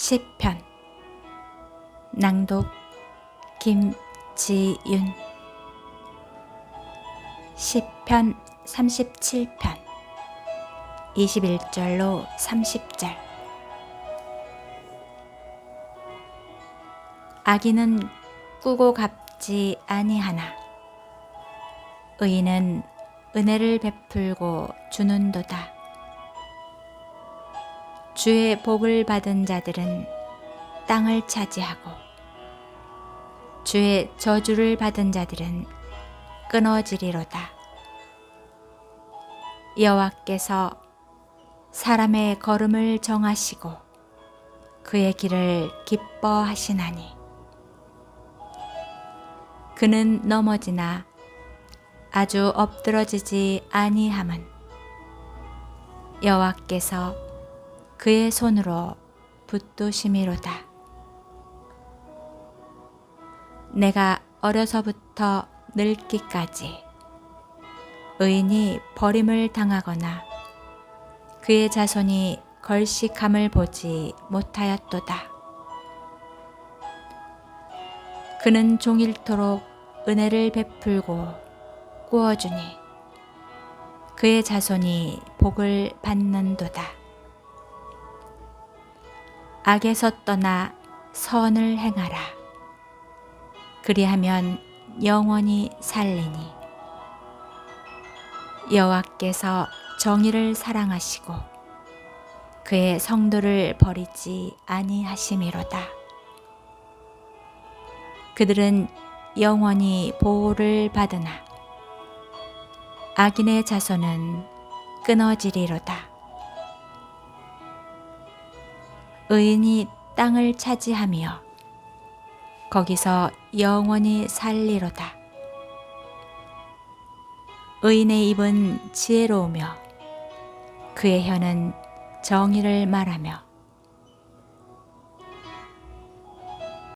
시편. 낭독 김지윤. 시편 37편. 21절로 30절. 악인은 꾸고 갚지 아니하나. 의인은 은혜를 베풀고 주는도다 주의 복을 받은 자들은 땅을 차지하고 주의 저주를 받은 자들은 끊어지리로다. 여호와께서 사람의 걸음을 정하시고 그의 길을 기뻐하시나니 그는 넘어지나 아주 엎드러지지 아니함은 여호와께서 그의 손으로 붙드심이로다. 내가 어려서부터 늙기까지 의인이 버림을 당하거나 그의 자손이 걸식함을 보지 못하였도다. 그는 종일토록 은혜를 베풀고 꾸어주니 그의 자손이 복을 받는도다. 악에서 떠나 선을 행하라. 그리하면 영원히 살리니 여호와께서 정의를 사랑하시고 그의 성도를 버리지 아니하심이로다. 그들은 영원히 보호를 받으나 악인의 자손은 끊어지리로다. 의인이 땅을 차지하며 거기서 영원히 살리로다. 의인의 입은 지혜로우며 그의 혀는 정의를 말하며